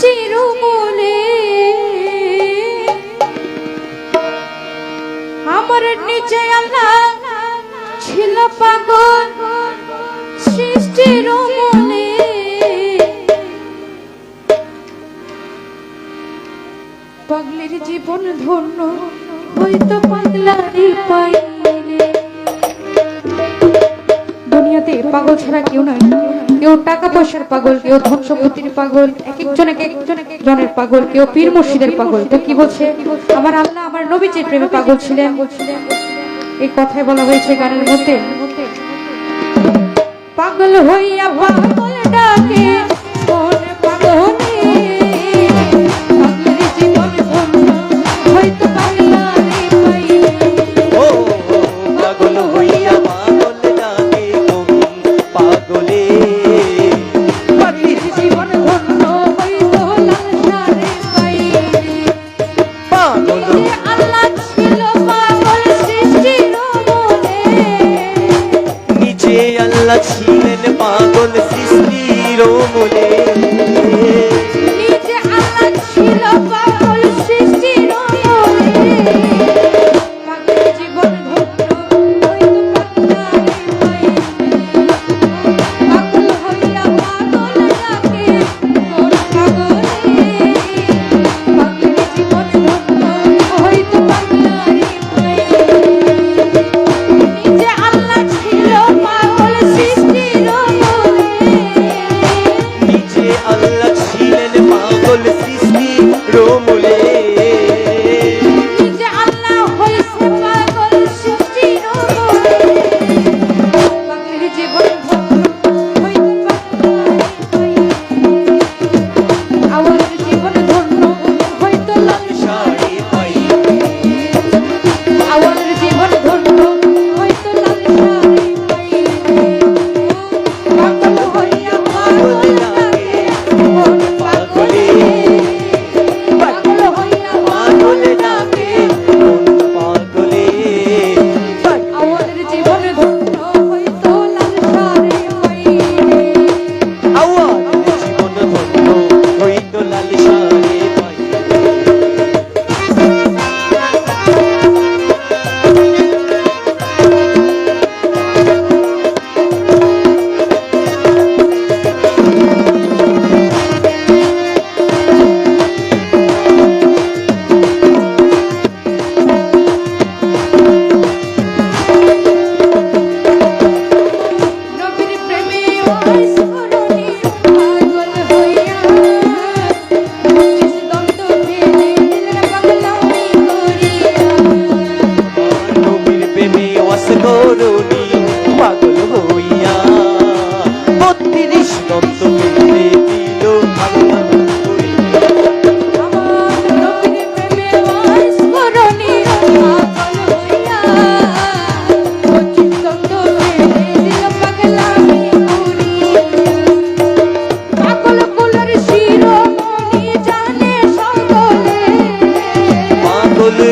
চিরমূলে আমার নিচে আল্লাহ ছিল পাগল সৃষ্টির মূলে পাগলের জীবন ধন্য হয়তো পাগলারি পাইলে দুনিয়াতে পাগল ছাড়া কেউ নয় কেউ টাকা পয়সার পাগল, কেউ ধন সম্পত্তির পাগল এক একজন এক একজন এক একজনের পাগল, কেউ পীর মসজিদের পাগল। তো কি বলছে? আমার আল্লাহ আমার নবী যে প্রেমে পাগল ছিলেন। এই কথাই বলা হয়েছে গানের মধ্যে। পাগল হইয়া পাগল ডাকে।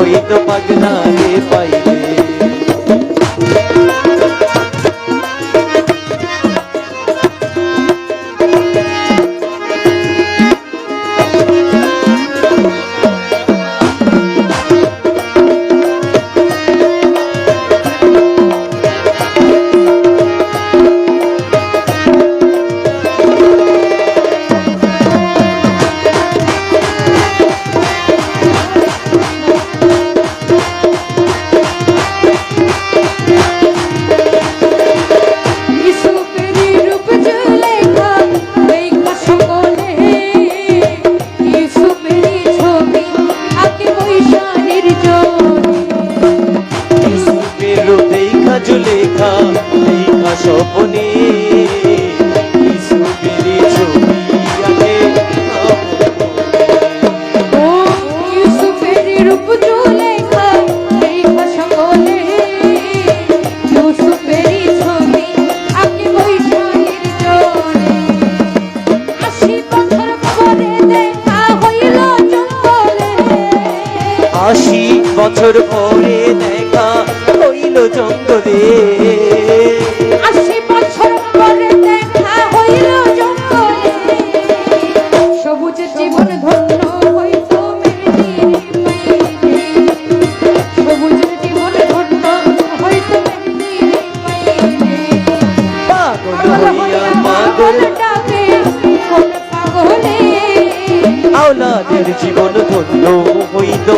ওই তো পাগলা রে পাইলে। লেখা লেখা স্বপনে। আশি বছর পরে দেখা হইল জঙ্গল। জীবন ধন্য হইতো মেরি সবুজ জীবন ধন্য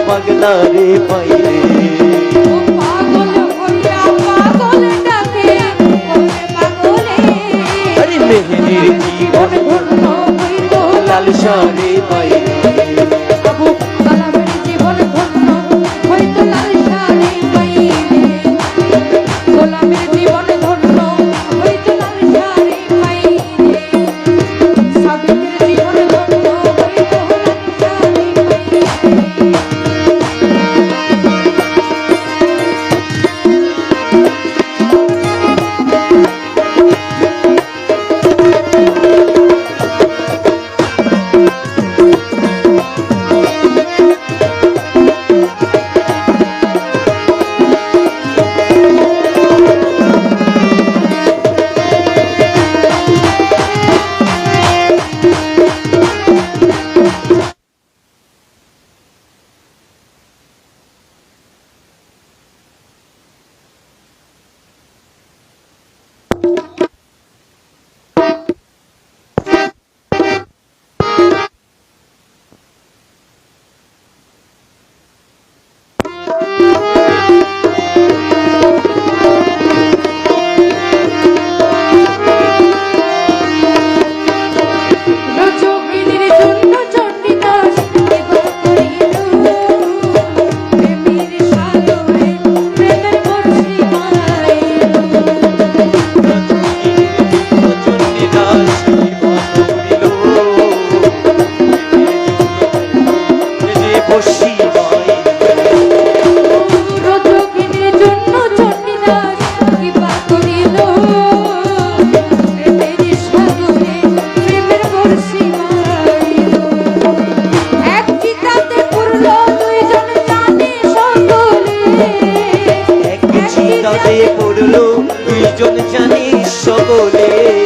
পাগলারে পাইলে। একজন জানিস সকলে